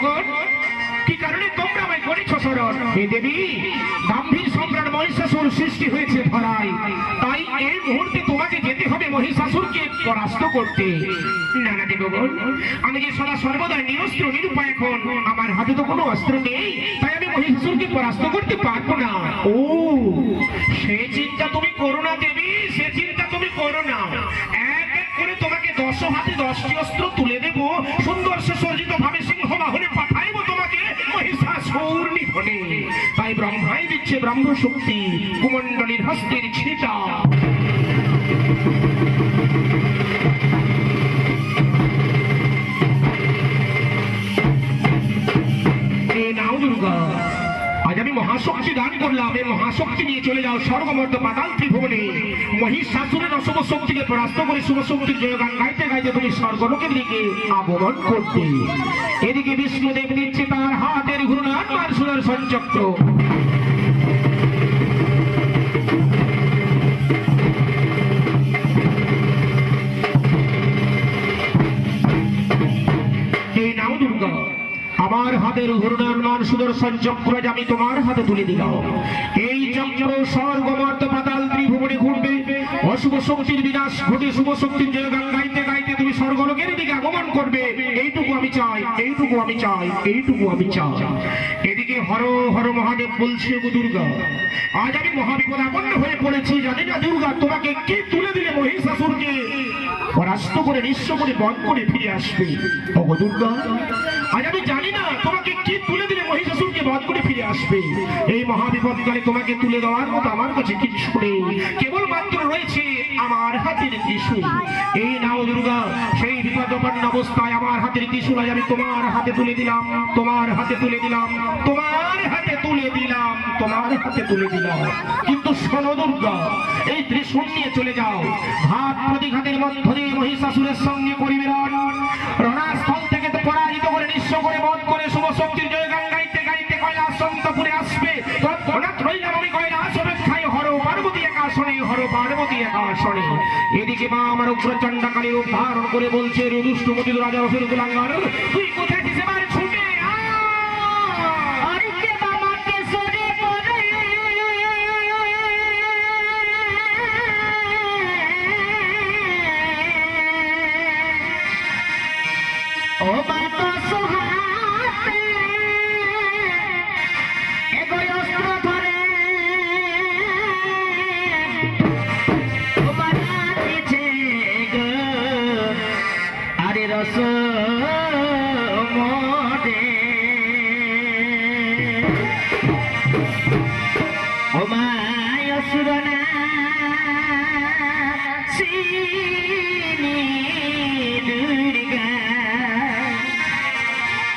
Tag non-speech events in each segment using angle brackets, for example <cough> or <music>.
দেবগণ কি কারণে তোমরা আমায় করেছ শরণ? হে দেবী, গাম্ভীর সম্রাট মহিষাসুর সৃষ্টি হয়েছে ধরায় তাই এই মুহূর্তে তোমাকে যেতে হবে মহিষাসুরকে পরাস্ত করতে। আমি যে সদা সর্বদা নিরস্ত্র, নিরুপায় এখন, আমার হাতে তো কোনো অস্ত্র নেই, তাই আমি মহিষাসুরকে পরাস্ত করতে পারব না। ও, সে চিন্তা তুমি করো না দেবী, সে চিন্তা তুমি করো না। এক এক করে তোমাকে দশ হাতে দশটি অস্ত্র তুলে দেব। সুন্দর সুসজ্জিত ভাবে সিংহ বাহনে নিধনে তাই ব্রহ্মাই দিচ্ছে ব্রহ্মশক্তি কুমণ্ডলীর হস্তের ছিটা করলাম মহাশক্তি নিয়ে চলে যাও স্বর্গমর্ধ পাতাল ত্রিভুবনে। মহিষাসুরের অশুভ শক্তিকে পরাস্ত করে শুভ শক্তির জয়গান গাইতে গাইতে তুমি স্বর্গলোকের দিকে আবরণ করতে। এদিকে বিষ্ণুদেব নিচ্ছে তার হাতের ঘূর্ণান সুরের সঞ্চক্র আমার হাতের ঘূর্ণায়মান সুদর্শন চক্র আমি তোমার হাতে তুলে দিলাম। এই চক্র স্বর্গমর্ত পাতাল ত্রিভুবনে ঘুরবে। অশুভ শক্তির বিনাশ ঘটে, শুভ শক্তির জয়গান গাইতে গাইতে তুমি স্বর্গলোকের দিকে আগমন করবে। এইটুকু আমি চাই, এইটুকু আমি চাই, এইটুকু আমি চাই। এদিকে হর হর মহাদেব বলছে দুর্গা, আজ আমি মহাবিপদ আপন্ন হয়ে পড়েছি। জানি না দুর্গা, তোমাকে কে তুলে দিলে মহিষাসুরকে? পরাস্ত করে নিঃস্ব করে বধ করে ফিরে আসবে। আজ আমি জানি না তোমাকে কে তুলে দিলে মহিষাসুরকে বধ করে ফিরে আসবে। এই মহাবিপদকালে তোমাকে তুলে দেওয়ার মতো আমার কাছে কিছু নেই। কেবল মাত্র রয়েছে আমার হাতের ত্রিশূল। এই নাও দুর্গা, সেই বিপদপন্ন অবস্থায় আমার হাতের ত্রিশূল আজ আমি তোমার হাতে তুলে দিলাম, তোমার হাতে তুলে দিলাম, তোমার হাতে তুলে দিলাম, তোমার হাতে তুলে দিলাম। কিন্তু শোনো দুর্গা, এই ত্রিশূল নিয়ে চলে যাও। ঘাত প্রতিঘাতের মধ্য দিয়ে মহিষাসুরের সঙ্গে করিবে রণ রণাস্থল থেকে পরাজিত করে নিঃস্ব করে বধ করে শুভ শক্তির জয়গান গাইতে গাইতে সন্তপুরে আসবে। হর পার্বতী মা আমার ধারণ করে বলছে রুদুষ্টমতি রাজা রসুল গুলাঙ্গার তুই কোথায় দিছে মার ও বাবা সোহাতে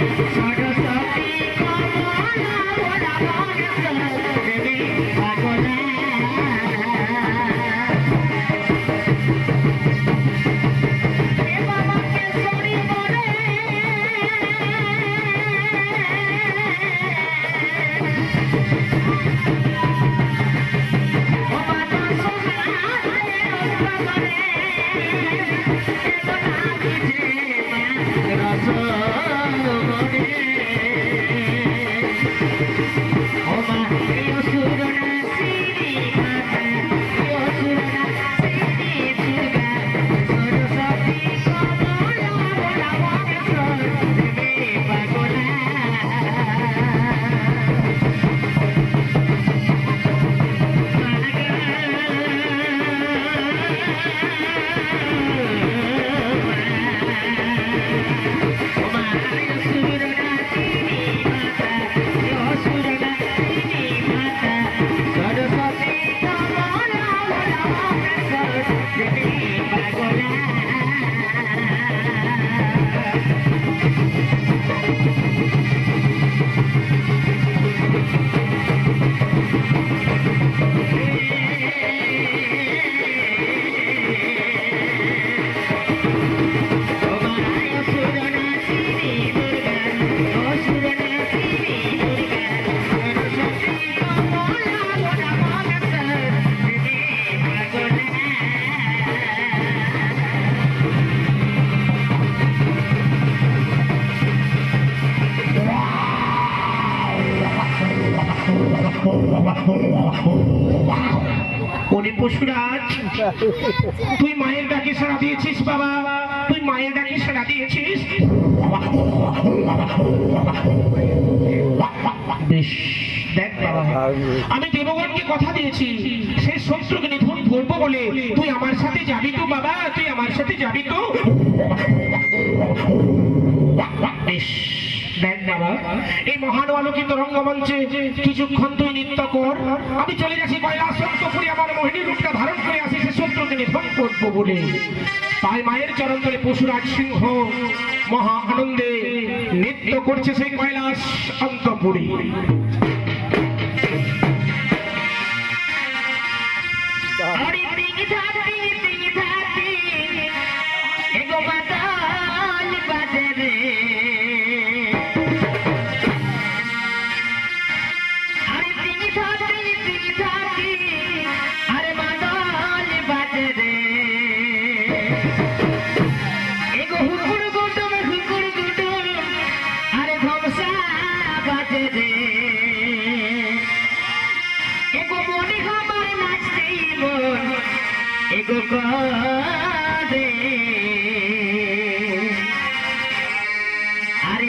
Thank <laughs> you. তুই মায়ের ডাকে সাড়া দিয়েছিস, বাবা? তুই মায়ের ডাকে সাড়া দিয়েছিস? আমি দেবগণকে কথা দিয়েছি। সে শত্রুকে নিধন করব বলে। তুই আমার সাথে যাবি তো, বাবা? তুই আমার সাথে যাবি তো? এই মহান আলোকিত রঙ্গমঞ্চে কিছুক্ষণ তুই নৃত্য কর। আমি চলে যাচ্ছি কৈলাস আমার মোহিনী রূপটা ধারণ নিধন করব বলে তাই মায়ের চরণ ধরে পশুরাজ সিংহ মহা আনন্দে নৃত্য করছে সেই কৈলাস অন্তপুরী। করে আরে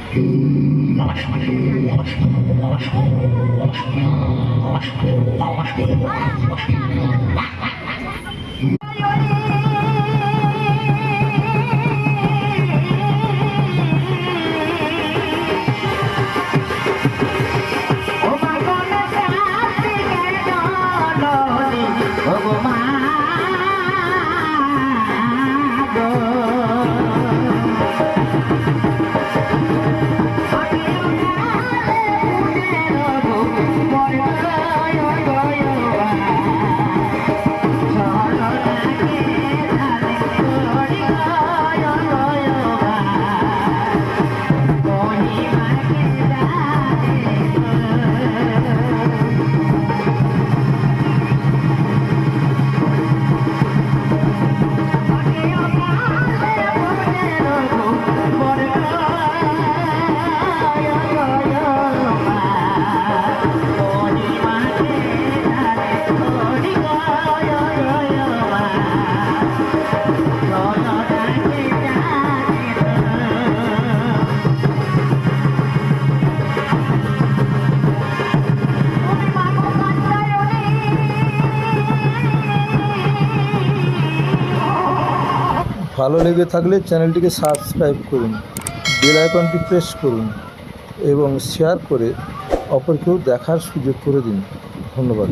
ও ভালো লেগে থাকলে চ্যানেলটিকে সাবস্ক্রাইব করুন, বেল আইকনটি প্রেস করুন এবং শেয়ার করে অপরকেও দেখার সুযোগ করে দিন। ধন্যবাদ।